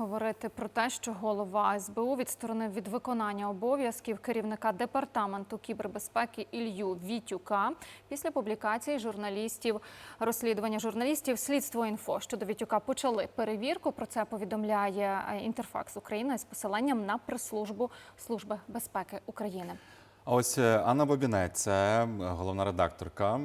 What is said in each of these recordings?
говорити про те, що голова СБУ відсторонив від виконання обов'язків керівника департаменту кібербезпеки Ілью Вітюка після публікації журналістів розслідування журналістів слідство інфо щодо Вітюка почали перевірку. Про це повідомляє е, Інтерфакс України з посиланням на прес-службу Служби безпеки України. Ось е, Анна Бобінець, це головна редакторка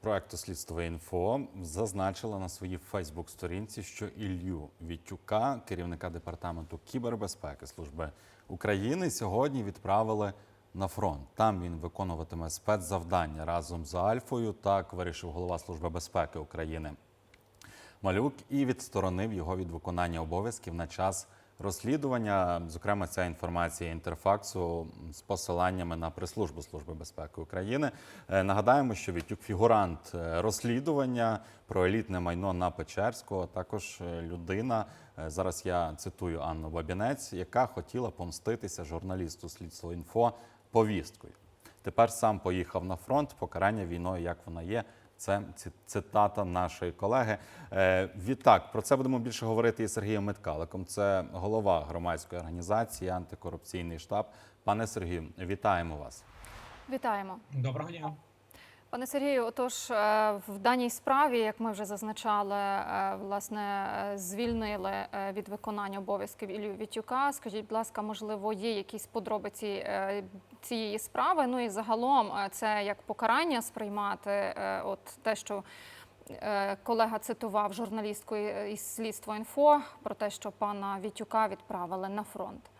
проекту Слідство інфо, зазначила на своїй Фейсбук-сторінці, що Ілью Вітюка, керівника департаменту кібербезпеки Служби України, сьогодні відправили на фронт. Там він виконуватиме спецзавдання разом з Альфою. Так вирішив голова Служби безпеки України. Малюк і відсторонив його від виконання обов'язків на час розслідування. Зокрема, ця інформація інтерфаксу з посиланнями на прес-службу Служби безпеки України. Е, Нагадаємо, що Вітюк фігурант е, розслідування про елітне майно на Печерського. Також е, людина. Зараз я цитую Анну Бабінець, яка хотіла помститися журналісту слідство інфо повісткою. Тепер сам поїхав на фронт. Покарання війною, як вона є. Це ці- цитата нашої колеги. Е, Відтак про це будемо більше говорити із Сергієм Меткаликом. Це голова громадської організації антикорупційний штаб. Пане Сергію, вітаємо вас. Вітаємо. Доброго дня. Пане Сергію, отож е, в даній справі, як ми вже зазначали, е, власне звільнили е, від виконання обов'язків Ілью Вітюка. Скажіть, будь ласка, можливо, є якісь подробиці цієї справи? Ну і загалом це як покарання сприймати, от те, що колега цитував журналістку із слідства інфо про те, що пана Вітюка відправили на фронт.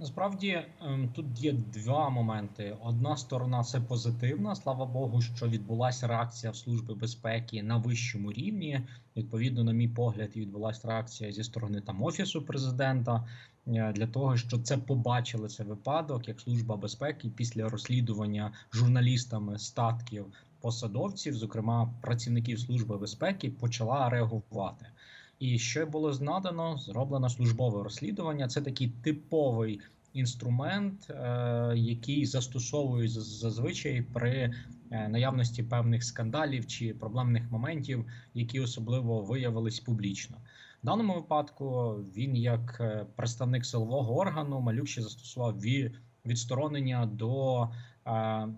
Насправді ем, тут є два моменти. Одна сторона це позитивна. Слава Богу, що відбулася реакція в служби безпеки на вищому рівні. Відповідно, на мій погляд, і відбулася реакція зі сторони там офісу президента е, для того, що це побачили цей випадок як служба безпеки після розслідування журналістами статків посадовців, зокрема працівників служби безпеки, почала реагувати. І що було знадано, зроблено службове розслідування. Це такий типовий інструмент, е, який застосовують зазвичай при е, наявності певних скандалів чи проблемних моментів, які особливо виявились публічно. В даному випадку він, як е, представник силового органу, малюк ще застосував ві- відсторонення до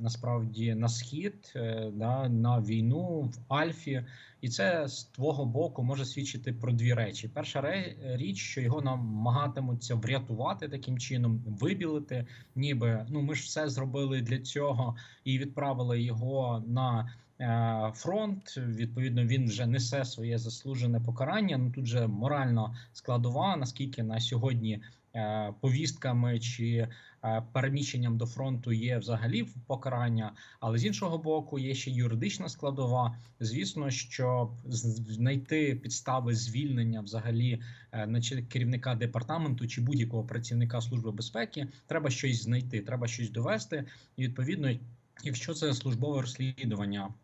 насправді на схід е, да, на війну в Альфі. І це з твого боку може свідчити про дві речі: перша річ, що його намагатимуться врятувати таким чином, вибілити, ніби ну ми ж все зробили для цього і відправили його на. е, Фронт відповідно він вже несе своє заслужене покарання. Ну тут же морально складова, наскільки на сьогодні е, повістками чи переміщенням до фронту є взагалі покарання, але з іншого боку є ще юридична складова. Звісно, щоб знайти підстави звільнення взагалі е, керівника департаменту чи будь-якого працівника служби безпеки, треба щось знайти, треба щось довести. І відповідно, якщо це службове розслідування.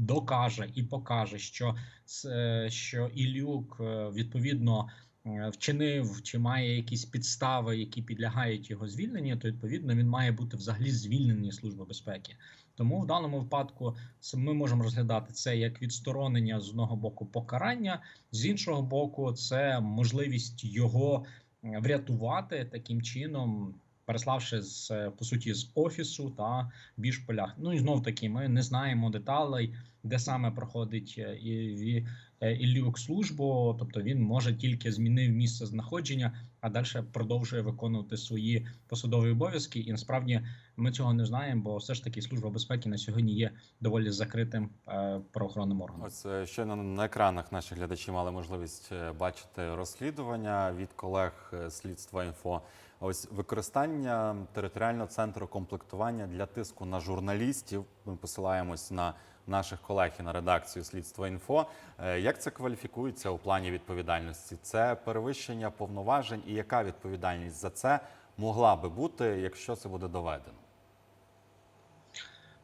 Докаже і покаже, що це- що Ілюк е, відповідно е, вчинив чи має якісь підстави, які підлягають його звільненню, то відповідно він має бути взагалі звільнений служби безпеки. Тому в даному випадку ми можемо розглядати це як відсторонення з одного боку покарання, з іншого боку, це можливість його е, врятувати таким чином. Переславши з е, по суті з офісу та більш полях. Ну і знов таки, ми не знаємо деталей, де саме проходить е, і, е, службу, тобто він може тільки змінив місце знаходження, а далі продовжує виконувати свої посадові обов'язки. І насправді ми цього не знаємо, бо все ж таки служба безпеки на сьогодні є доволі закритим е, правоохоронним органом. Ось щойно на екранах наші глядачі мали можливість бачити розслідування від колег слідства інфо. Ось використання територіального центру комплектування для тиску на журналістів. Ми посилаємось на наших колег і на редакцію слідства інфо. Е, Як це кваліфікується у плані відповідальності? Це перевищення повноважень, і яка відповідальність за це могла би бути, якщо це буде доведено?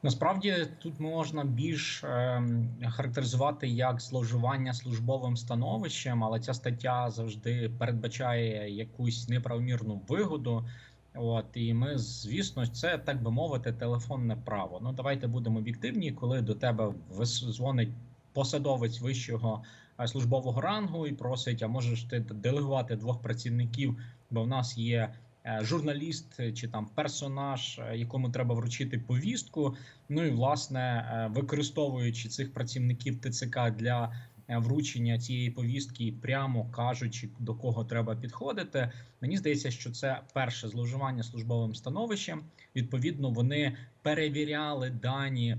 Насправді тут можна більш ем, характеризувати як зловживання службовим становищем, але ця стаття завжди передбачає якусь неправомірну вигоду. От і ми, звісно, це так би мовити, телефонне право. Ну давайте будемо об'єктивні, коли до тебе дзвонить посадовець вищого службового рангу і просить: а можеш ти делегувати двох працівників, бо в нас є. е, Журналіст чи там персонаж, е, якому треба вручити повістку. Ну і власне е, використовуючи цих працівників ТЦК для вручення цієї повістки, прямо кажучи, до кого треба підходити. Мені здається, що це перше зловживання службовим становищем. Відповідно, вони перевіряли дані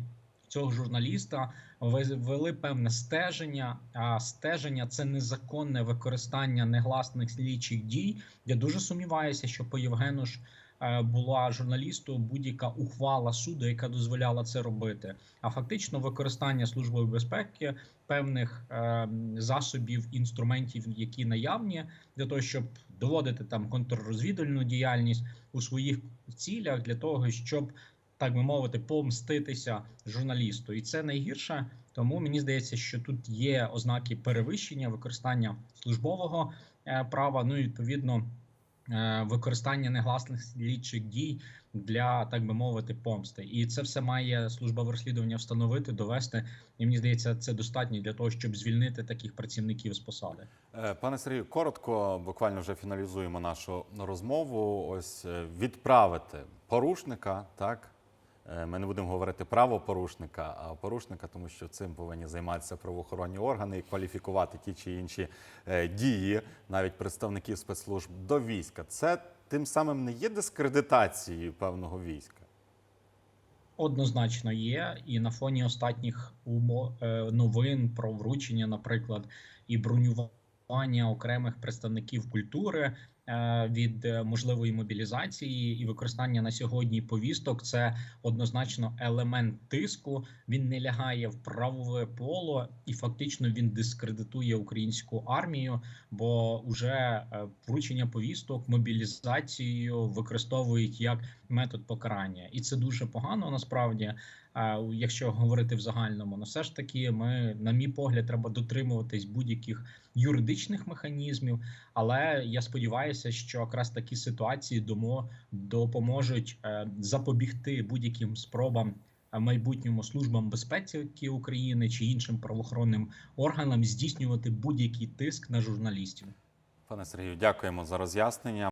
цього журналіста, ви- вели певне стеження. А стеження це незаконне використання негласних слідчих дій. Я дуже сумніваюся, що по Євгену ж е, була журналісту будь-яка ухвала суду, яка дозволяла це робити. А фактично використання службою безпеки певних е, засобів інструментів, які наявні, для того, щоб доводити там контррозвідувальну діяльність у своїх цілях, для того, щоб так би мовити, помститися журналісту, і це найгірше. Тому мені здається, що тут є ознаки перевищення використання службового е, права. Ну і відповідно е, використання негласних слідчих дій для так би мовити помсти. І це все має служба розслідування встановити, довести. І мені здається, це достатньо для того, щоб звільнити таких працівників з посади. Е, Пане Сергію, коротко, буквально вже фіналізуємо нашу розмову. Ось е, відправити порушника, так. Е, Ми не будемо говорити правопорушника, а порушника, тому що цим повинні займатися правоохоронні органи і кваліфікувати ті чи інші е, дії, навіть представників спецслужб до війська. Це тим самим не є дискредитацією певного війська. Однозначно є, і на фоні останніх умо- е, новин про вручення, наприклад, і бронювання окремих представників культури від е, можливої мобілізації і використання на сьогодні повісток. Це однозначно елемент тиску. Він не лягає в правове поло, і фактично він дискредитує українську армію, бо уже е, вручення повісток, мобілізацію використовують як метод покарання, і це дуже погано насправді. Якщо говорити в загальному, ну все ж таки, ми, на мій погляд, треба дотримуватись будь-яких юридичних механізмів. Але я сподіваюся, що якраз такі ситуації домо допоможуть е, запобігти будь-яким спробам е, майбутньому службам безпеки України чи іншим правоохоронним органам здійснювати будь-який тиск на журналістів. Пане Сергію, дякуємо за роз'яснення.